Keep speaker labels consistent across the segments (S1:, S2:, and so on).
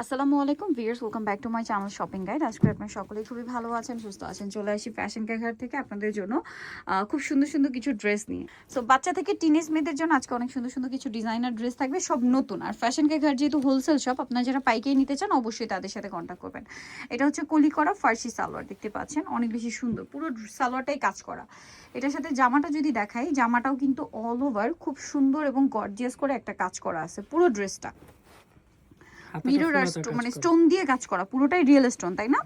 S1: আসসালামু আলাইকুম viewers welcome back to my channel shopping guide আজকে আপনারা সকলেই খুবই ভালো আছেন, সুস্থ আছেন, চলে আসি ফ্যাশন ক্যাঘাট থেকে আপনাদের জন্য খুব সুন্দর সুন্দর কিছু ড্রেস নিয়ে। সো বাচ্চা থেকে টিনেজ মেয়েদের জন্য আজকে অনেক সুন্দর সুন্দর কিছু ডিজাইনার ড্রেস থাকবে, সব নতুন। আর ফ্যাশন ক্যাঘাট যেহেতু হোলসেল শপ আপনারা যারা পাইকারি নিতে চান, অবশ্যই তাদের সাথে কন্ট্যাক্ট করবেন। এটা হচ্ছে কলি করা ফার্সি সালোয়ার, দেখতে পাচ্ছেন? অনেক বেশি সুন্দর, পুরো সালোয়ারটাই কাজ করা। এটার সাথে জামাটা যদি দেখাই, জামাটাও কিন্তু অল ওভার খুব সুন্দর এবং গর্জিয়াস করে একটা কাজ করা আছে, পুরো ড্রেসটা মিরর আর মানে স্টোন দিয়ে কাজ করা পুরোটাই রিয়েল স্টোন তাই না?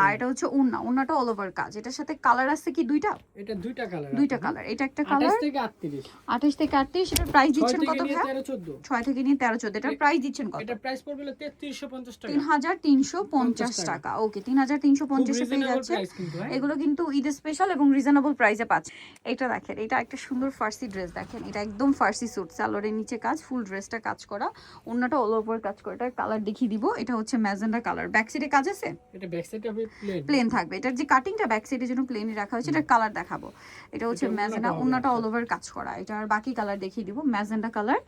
S1: আর এটা হচ্ছে উন্না উন্নাটা অল ওভার কাজ। এটার সাথে কালার আছে কি দুইটা?
S2: এটা দুইটা কালার
S1: দুইটা কালার এটা একটা
S2: 28 থেকে 38
S1: আঠাশ থেকে আটত্রিশ এটার প্রাইস দিচ্ছেন কত ভাই
S2: 13 14
S1: ছয় থেকে নিয়ে তেরো চোদ্দ এটার প্রাইস দিচ্ছেন কত?
S2: এটা প্রাইস পড়বে 3350 টাকা
S1: তিন হাজার তিনশো পঞ্চাশ
S2: টাকা।
S1: টাকা। ওকে তিন হাজার তিনশো
S2: খুব
S1: পঞ্চাশে পেয়ে যাচ্ছে
S2: হ্যাঁ।
S1: এগুলো কিন্তু ঈদ স্পেশাল এবং রিজনেবল প্রাইসে পাচ্ছে এটা দেখেন এটা একটা সুন্দর ফার্সি ড্রেস দেখেন। এটা একদম ফার্সি স্যুট সালোয়ারের নিচে কাজ ফুল ড্রেসটা কাজ করা অন্যটা অল ওভার কাজ করা। এটার কালার দেখিয়ে দিব এটা হচ্ছে ম্যাজেন্ডা কালার ব্যাক সাইডে কাজ আছে?
S2: এটা ব্যাক সাইডে হবে প্লেন
S1: প্লেন থাকবে। এটার যে কাটিংটা ব্যাক সাইডের জন্য প্লেনই রাখা হয়েছে এটার কালার দেখাবো। এটা হচ্ছে ম্যাজেন্ডা
S2: all
S1: অল ওভার কাজ করা। এটার বাকি কালার দেখিয়ে দিব ম্যাজেন্ডা কালার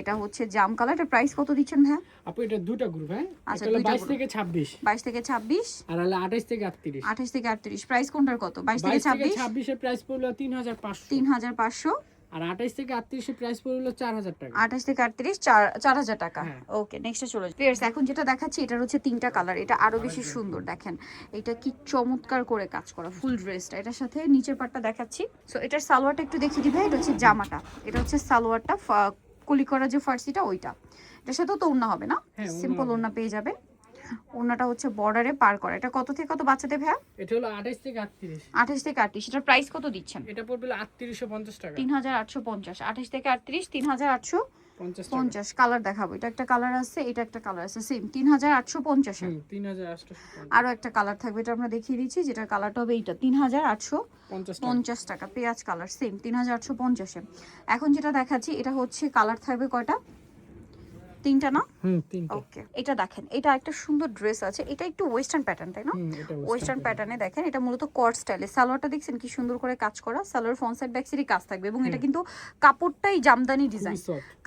S1: এটা হচ্ছে জাম কালার এটা প্রাইস কত দিচ্ছেন ভাইয়া?
S2: আপু এটা দুটো গ্রুপ হ্যাঁ?
S1: আচ্ছা,
S2: এটা 22 থেকে 26
S1: বাইশ থেকে ছাব্বিশ?
S2: আর হলো 28 থেকে 38
S1: আঠাশ থেকে আটত্রিশ। প্রাইস কোনটার কত? বাইশ থেকে
S2: 22 থেকে
S1: ছাব্বিশ?
S2: 26 এর প্রাইস পড়ল 3500
S1: তিন হাজার পাঁচশো।
S2: আর 28 থেকে 38 এর প্রাইস পড়ল 4000 টাকা।
S1: আঠাশ থেকে আটত্রিশ চার চার হাজার টাকা।
S2: হ্যাঁ।
S1: ওকে নেক্সটে চলে প্লেয়ার্স এখন যেটা দেখাচ্ছি এটার হচ্ছে তিনটা কালার এটা আরও বেশি সুন্দর দেখেন। এটা কি চমৎকার করে কাজ করা ফুল ড্রেসটা এটার সাথে নিচের পাটটা দেখাচ্ছি। সো এটার সালোয়ারটা একটু দেখিয়ে দিবে এটা হচ্ছে জামাটা। এটা হচ্ছে সালোয়ারটা কলি করা যে ফার্সিটা ওইটা। এটার সাথেও তো ওড়না হবে না?
S2: হ্যাঁ,
S1: সিম্পল
S2: হবে।
S1: ওড়না পেয়ে যাবেন ওড়নাটা হচ্ছে বর্ডারে পার করা। এটা কত থেকে কত বাচ্চাদের ভাইয়া?
S2: এটা হলো 28 থেকে 38
S1: আঠাশ থেকে আটত্রিশ। এটার প্রাইস কত দিচ্ছেন?
S2: এটা পড়বে 3850 টাকা।
S1: তিন হাজার আটশো পঞ্চাশ। আঠাশ থেকে আটত্রিশ তিন হাজার আটশো
S2: 50
S1: পঞ্চাশ। কালার দেখাবো। এটা একটা কালার আছে এটা একটা কালার আছে। সেম তিন হাজার আটশো পঞ্চাশে
S2: হুম 3850
S1: আরও একটা কালার থাকবে এটা আমরা দেখিয়ে দিচ্ছি যেটা কালারটা হবে এইটা। তিন হাজার আটশো
S2: 50 টাকা।
S1: পঞ্চাশ টাকা। পেঁয়াজ কালার সেম তিন হাজার আটশো পঞ্চাশে এখন যেটা দেখাচ্ছি এটা হচ্ছে কালার থাকবে কয়টা? তিনটা না?
S2: হুম তিনটা।
S1: ওকে এটা দেখেন এটা একটা সুন্দর ড্রেস আছে। এটা একটু ওয়েস্টার্ন প্যাটার্ন তাই না? ওয়েস্টার্ন প্যাটার্নে দেখেন এটা মূলত কট স্টাইলে সালোয়ারটা দেখছেন কি সুন্দর করে কাজ করা? সালোয়ার ফ্রন্ট সাইড ব্যাক সাইডে কাজ থাকবে এবং এটা কিন্তু কাপড়টাই জামদানি ডিজাইন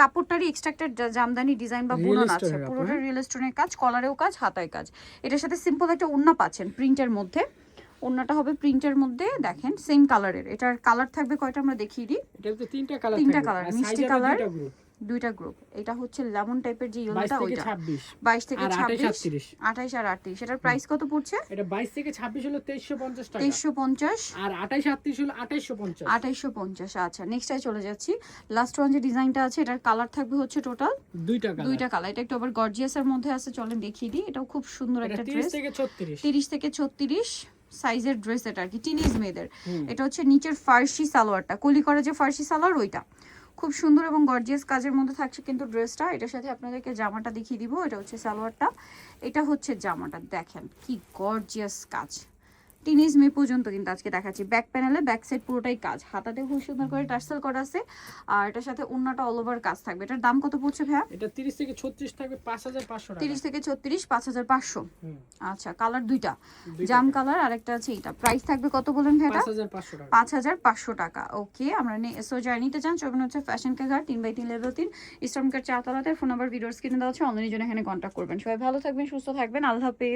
S1: কাপড়টারই এক্সট্রাক্টেড জামদানি ডিজাইন বা বুনন আছে। পুরোটা রিয়েল স্টোনের কাজ কলারেও কাজ হাতায় কাজ। এটার সাথে সিম্পল একটা ওড়না পাচ্ছেন প্রিন্টের মধ্যে। ওড়নাটা হবে প্রিন্টের মধ্যে দেখেন সেম কালারের এটার কালার থাকবে কয়টা আমরা দেখিয়ে দিই।
S2: তিনটা কালার
S1: মিষ্টি colour,
S2: দুইটা
S1: গ্রুপ এটা হচ্ছে লেমন টাইপের যে ইয়েলোটা ওইটা।
S2: 26
S1: বাইশ থেকে
S2: আর 28
S1: ছাব্বিশ
S2: 38
S1: আঠাইশ আর আটত্রিশ। এটার প্রাইস কত পড়ছে?
S2: এটা 22 থেকে 26 হলো 2350 টাকা।
S1: তেইশশো পঞ্চাশ।
S2: আর 28 38 হলো 2850
S1: আঠাইশশো পঞ্চাশ আচ্ছা। নেক্সটে চলে যাচ্ছি। লাস্ট ওয়ান যে ডিজাইনটা আছে এটার কালার থাকবে হচ্ছে টোটাল
S2: দুইটা কালার
S1: দুইটা কালার এটা একটু আবার গর্জিয়াস এর মধ্যে আছে চলেন দেখিয়ে দিই। এটাও খুব সুন্দর একটা
S2: 30
S1: ড্রেস
S2: থেকে 36
S1: তিরিশ থেকে ছত্রিশ সাইজের ড্রেস এটা আর কি টিনেজ মেয়েদের। এটা হচ্ছে নিচের ফার্সি সালোয়ারটা। কলি করা যে ফার্সি সালোয়ার ওইটা। খুব সুন্দর এবং গর্জিয়াস কাজের মধ্যে থাকছে কিন্তু ড্রেসটা। এটার সাথে আপনাদেরকে জামাটা দেখিয়ে দিব, এটা হচ্ছে সালোয়ারটা। এটা হচ্ছে জামাটা, দেখেন কি গর্জিয়াস কাজ। টিনেজ মে পর্যন্ত কিন্তু আজকে দেখাচ্ছি। ব্যাক প্যানেলে ব্যাক সাইড পুরোটাই কাজ। হাতাতে খুব সুন্দর করে টার্সেল করা আছে। আর এটার সাথে অন্যটা অল ওভার কাজ থাকবে। এটার দাম কত পড়ছে ভাইয়া?
S2: এটা 30 থেকে 36 থাকবে 5500 টাকা।
S1: তিরিশ থেকে ছত্রিশ পাঁচ হাজার পাঁচশো।
S2: হুম।
S1: আচ্ছা কালার দুইটা। জাম কালার আর একটা আছে এটা প্রাইস থাকবে কত বলেন ভাইটা
S2: 5500 টাকা।
S1: পাঁচ হাজার পাঁচশো টাকা। ওকে আমরা সো যারা নিতে চান চলবেন হচ্ছে ফ্যাশন কাঘাট তিন বাই তিন লেভেল তিন। ইস্টার্ন কার চাতলাতে ফোন নাম্বার ভিডিওস কিনে দেওয়া আছে। অনলাইনের জন্য এখানে কন্ট্যাক্ট করবেন। সবাই ভালো থাকবেন সুস্থ থাকবেন। আল্লাহ হাফেজ।